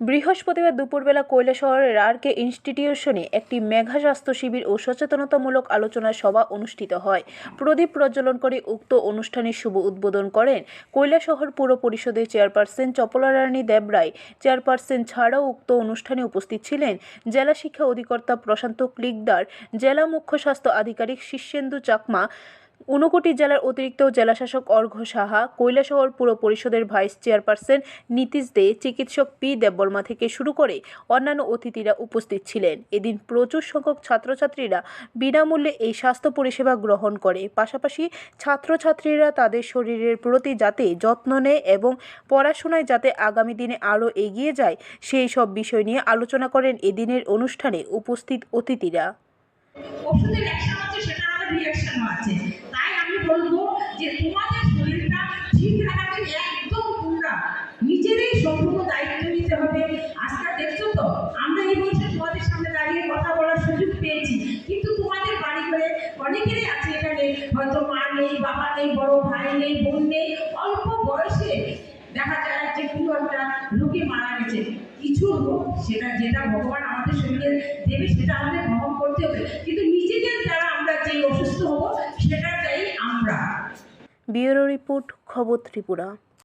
বৃহস্পতিবার দুপুরবেলা কৈলা শহরের আরকে ইনস্টিটিউশনে একটি মেঘা স্বাস্থ্য শিবির ও সচেতনতামূলক আলোচনা সভা অনুষ্ঠিত হয়। প্রদীপ প্রজ্বলন করে উক্ত অনুষ্ঠানের শুভ উদ্বোধন করেন কৈলা শহর পুর পরিষদের চেয়ারপারসন চপলারানী দেবরায় চেয়ারপারসন ছাড়াও উক্ত অনুষ্ঠানে উপস্থিত ছিলেন জেলা শিক্ষা অধিকর্তা প্রশান্ত ক্লিকদার, জেলা মুখ্য স্বাস্থ্য আধিকারিক শীর্ষেন্দু চাকমা ঊনকোটি জেলার অতিরিক্ত জেলাশাসক অর্ঘ্য সাহা, কৈলাসহর পুর পরিষদের ভাইস চেয়ারপারসন নীতিশ দে, চিকিৎসক পি দেববর্মা থেকে শুরু করে অন্যান্য অতিথিরা উপস্থিত ছিলেন। এদিন প্রচুর সংখ্যক ছাত্রছাত্রীরা বিনামূল্যে এই স্বাস্থ্য পরিষেবা গ্রহণ করে। পাশাপাশি ছাত্রছাত্রীরা তাদের শরীরের প্রতি যাতে যত্ন নেয় এবং পড়াশোনায় যাতে আগামী দিনে আরও এগিয়ে যায়, সেই সব বিষয় নিয়ে আলোচনা করেন এদিনের অনুষ্ঠানে উপস্থিত অতিথিরা। সম্পূর্ণ দায়িত্ব নিতে হবে। আজকাল দেখছ তো, আমরা এই বয়সে তোমাদের সামনে দাঁড়িয়ে কথা বলার সুযোগ পেয়েছি। কিন্তু তোমাদের বাড়ি করে অনেকেরই আছে এখানে, হয়তো মা নেই, বাবা নেই, বড় ভাই নেই, বোন নেই। অল্প বয়সে দেখা যায় যে কোনো একটা রোগী মারা গেছে। কিছু হোক, সেটা যেটা ভগবান আমাদের শরীরে দেবে, সেটা আমাদের গ্রহণ করতে হবে। কিন্তু নিজেদের দ্বারা আমরা যে অসুস্থ হব সেটাটাই আমরা। ব্যুরো রিপোর্ট, খবর ত্রিপুরা।